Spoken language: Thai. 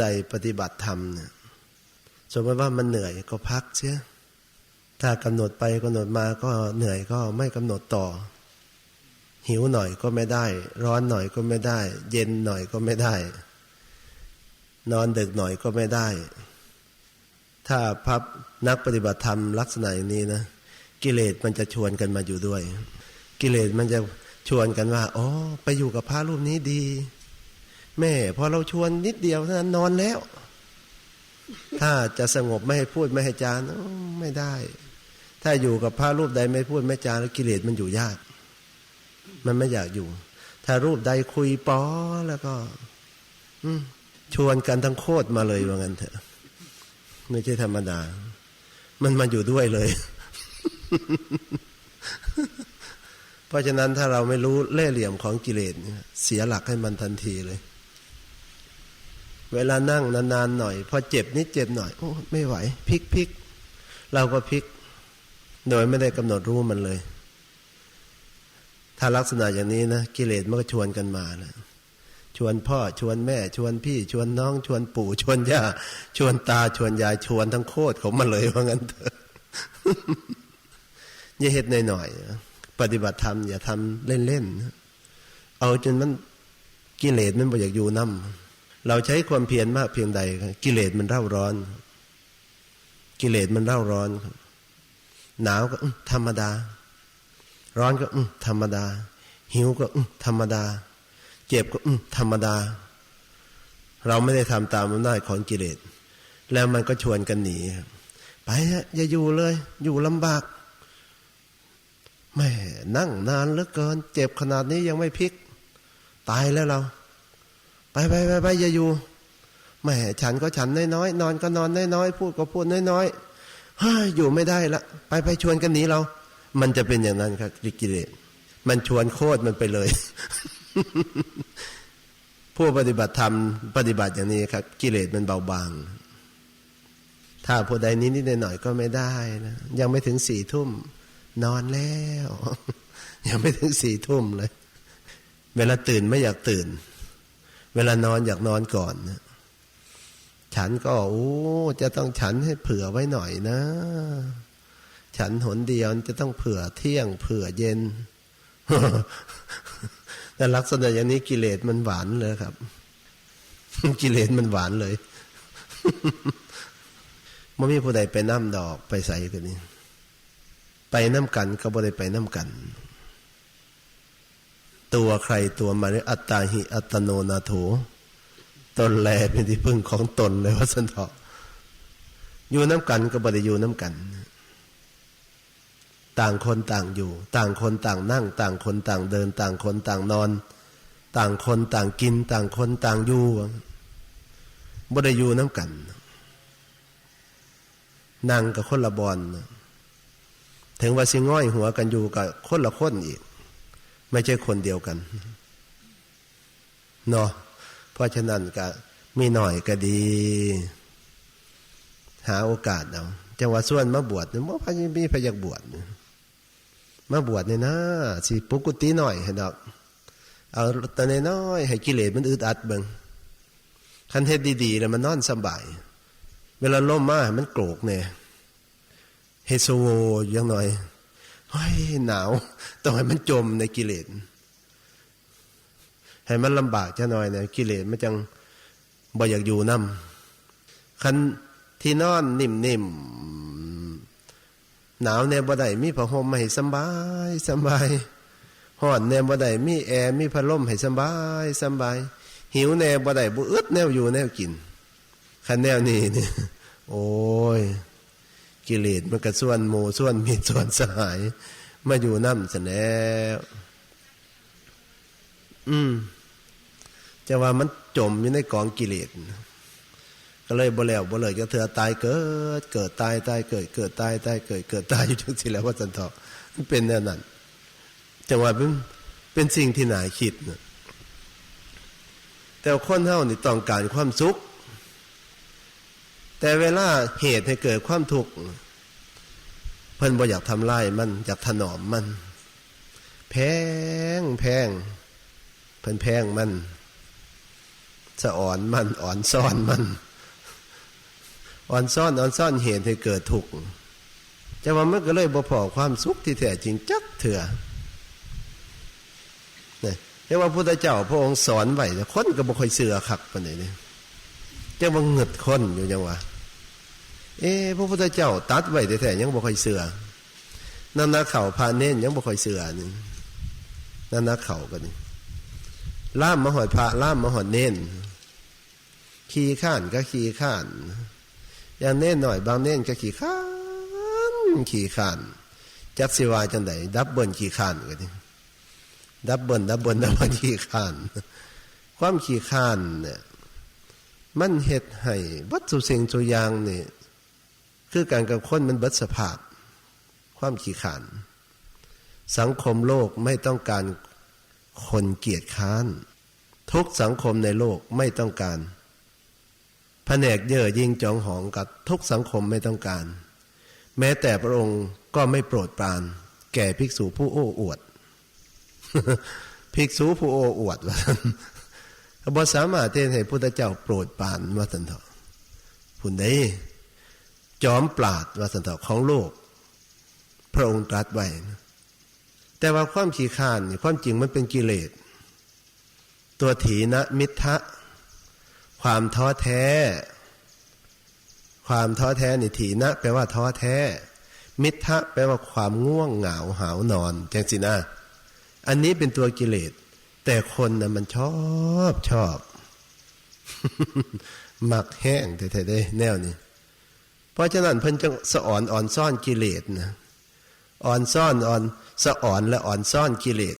ใดปฏิบัติธรรมเนี่ยสมมติว่ามันเหนื่อยก็พักเสียถ้ากำหนดไปกำหนดมาก็เหนื่อยก็ไม่กำหนดต่อ หิวหน่อยก็ไม่ได้ ร้อนหน่อยก็ไม่ได้ เย็นหน่อยก็ไม่ได้ นอนดึกหน่อยก็ไม่ได้ ถ้าพับนักปฏิบัติธรรมลักษณะอย่างนี้นะกิเลสมันจะชวนกันมาอยู่ด้วย กิเลสมันจะชวนกันว่าอ๋อไปอยู่กับพระรูปนี้ดี แม่พอเราชวนนิดเดียวเท่านั้นนอนแล้ว ถ้าจะสงบไม่ให้พูดไม่ให้จานไม่ได้ ถ้าอยู่กับพระรูปใดไม่พูดไม่จาแล้วกิเลสมันอยู่ยาก มันไม่อยากอยู่ ถ้ารูปใดคุยป้อแล้วก็ชวนกันทั้งโคตรมาเลยว่างั้นเถอะ ไม่ใช่ธรรมดา มันมาอยู่ด้วยเลย เพราะฉะนั้นถ้าเราไม่รู้เล่เหลี่ยมของกิเลสเสียหลักให้มันทันทีเลย เวลานั่งนานๆหน่อย พอเจ็บนิดเจ็บหน่อยโอ้ไม่ไหวพลิกพลิกเราก็พลิก โดยไม่ได้กำหนดรู้มันเลย ถ้าลักษณะอย่างนี้นะกิเลสมันก็ชวนกันมานะชวนพ่อชวนแม่ ชวนพี่ ชวนน้อง ชวนปู่ ชวนย่า ชวนตา ชวนยายชวนทั้งโคตรของมันเลยว่างั้นเถอะอย่าเห็ดหน่อยๆปฏิบัติธรรมอย่าทำเล่นๆเอาจนมันกิเลสมันบ่อยากอยู่น้ำ เราใช้ความเพียรมากเพียงใด กิเลสมันเร่าร้อน กิเลสมันเร่าร้อนหนาวก็ธรรมดา ร้อนก็ธรรมดา หิวก็ธรรมดา เจ็บก็ธรรมดา เราไม่ได้ทำตามอำนาจของกิเลสแล้วมันก็ชวนกันหนีไปอย่าอยู่เลย อยู่ลำบากแม่นั่งนานเหลือเกิน เจ็บขนาดนี้ยังไม่พลิก ตายแล้วเรา ไปไปไปไปอย่าอยู่แม่ฉันก็ฉันน้อยๆนอนก็นอนน้อยๆพูดก็พูดน้อยๆฮ้ยอยู่ไม่ได้ละไปไปชวนกันหนีเรา มันจะเป็นอย่างนั้นครับกิเลสมันชวนโคตรมันไปเลย ผู้ปฏิบัติธรรมปฏิบัติอย่างนี้ครับ กิเลสมันเบาบาง ถ้าผู้ใดนิดนิดหน่อยก็ไม่ได้นะยังไม่ถึงสี่ทุ่ม นอนแล้ว ยังไม่ถึงสี่ทุ่มเลย เวลาตื่นไม่อยากตื่น เวลานอนอยากนอนก่อนนะฉันก็โอ้จะต้องฉันให้เผื่อไว้หน่อยนะ ฉันหนเดียวจะต้องเผื่อเที่ยง เผื่อเย็นแต่ลักษณะอย่างนี้กิเลสมันหวานเลยครับ กิเลสมันหวานเลยมันมีผู้ใดไปน้ำดอกไปใส่กันนี่ไปน้ำกันก็บ่ได้ไปน้ำกัน ตัวใครตัวมันอัตตาหิอัตโนนาโถตนแลเป็นที่พึ่งของตนเลยว่าสันเถาะอยู่น้ำกันก็บ่ได้อยู่น้ำกัน ต่างคนต่างอยู่ ต่างคนต่างนั่ง ต่างคนต่างเดิน ต่างคนต่างนอน ต่างคนต่างกิน ต่างคนต่างอยู่บ่ได้อยู่น้ำกันนั่งกับคนละบอลถึงว่าสิง่อยหัวกันอยู่กับคนละคนอีก ไม่ใช่คนเดียวกันเนาะเพราะฉะนั้นก็มีหน่อยก็ดี หาโอกาสเอาจังหวะส่วนมาบวชเนี่ยว่าพระมีพระอยากบวชมาบวชเนี่ยนะสิปุกุติหน่อยเห็นดอกเอาแต่น้อยให้กิเลสมันอึดอัดเบิงคันเทศดีๆแล้วมันนอนสบาย เวลาล่มมามันโกรกเนี่ยเฮโซโวยังหน่อย เฮ้ยหนาว ต้องให้มันจมในกิเลสให้มันลำบากจะหน่อยเนี่ยกิเลสมันจังบ่อยากอยู่น้ำคันที่นอนนิ่มๆหนาวแนบบ่ได้มีผ้าห่มให้สบายสบายห่อนแนบบ่ได้มีแอร์มีพัดลมให้สบายสบาย หิวแนบบ่ได้บุอึดแนวอยู่แนวกินคันแนวนี้นี่โอ้ย กิเลสมันก็ส่วนโมส่วนมีส่วนสหาย มาอยู่น้ำเสแล้วอืมจะว่ามันจมอยู่ในกองกิเลสก็เลยบ่แล้วบ่เลยก็เถื่อตายเกิด เกิดตายตายเกิด เกิดตายตายเกิด เกิดตายอยู่ทั้งสิ้นแล้วว่าสันทอมันเป็นแน่นั้นจังหวะเป็นเป็นสิ่งที่หน่าคิดนะแต่คนเท่านี่ต้องการความสุข แต่เวลาเหตุให้เกิดความทุกข์เพิ่นบ่อยากทำลายมันอยากถนอมมัน แพงแพงเพิ่นแพงมันสะอ่อนมันอ่อนซ่อนมัน อ่อนซ่อนอ่อนซ่อนเหตุให้เกิดทุกข์จะว่ามันก็เลยบ่พอความสุขที่แท้จริงจักเถื่อเนี่ยเรียกว่าพุทธเจ้าพระองค์สอนไว้แต่คนก็บ่ค่อยเสือคักปานใดเนี่ยจะว่าเงึดคนอยู่จังว่า เอ๊พระพุทธเจ้า ตัดไว้แต่แท้ยังบ่ค่อยเสือนั่นนะเข่าพาเน้นยังบ่ค่อยเสือนี่นั่นนะเข่ากันนี่ล่ามมาหอดพระล่ามมาหอดเน้นขี่ข้านก็ขี่ข้านอย่างเน้นหน่อย บางเน้นก็ขี่ข้านขี่ข้านจักสิวาจังไดดับเบิลขี่ข้านกันนี่ดับเบิลดับเบิลดับเบิลขี่ข้าน ความขี่ข้านเนี่ยมันเฮ็ดให้วัตถุสิ่งตัวอย่างเนี่ย คือการกับคนมันเบิดสภาพ ความขี้ขาน สังคมโลกไม่ต้องการคนเกียจค้าน ทุกสังคมในโลกไม่ต้องการแผนกเย่อยิงจองหองกับทุกสังคมไม่ต้องการ แม้แต่พระองค์ก็ไม่โปรดปราน แก่ภิกษุผู้โอ้อวด ภิกษุผู้โอ้อวดว่าบอสามารถเทศให้พุทธเจ้าโปรดปรานว่าสันเถาะผุนได้ จอมปราดว่าสันเถาะของโลก พระองค์ตรัสไว้นะแต่ว่าความขี้ข้านนี่ความจริงมันเป็นกิเลส ตัวถีนะมิทะความท้อแท้ ความท้อแท้นี่ถีนะแปลว่าท้อแท้ มิทะแปลว่าความง่วงเหงาหาวนอนจังสินะอันนี้เป็นตัวกิเลส แต่คนนะมันชอบชอบหมักแห้งแท้ๆได้แนวนี้ ราะฉะนั้นเพิ่นจะสะอ่อนอ่อนซ่อนกิเลสนะอ่อนซ่อนอ่อนสะอ่อนและอ่อนซ่อนกิเลส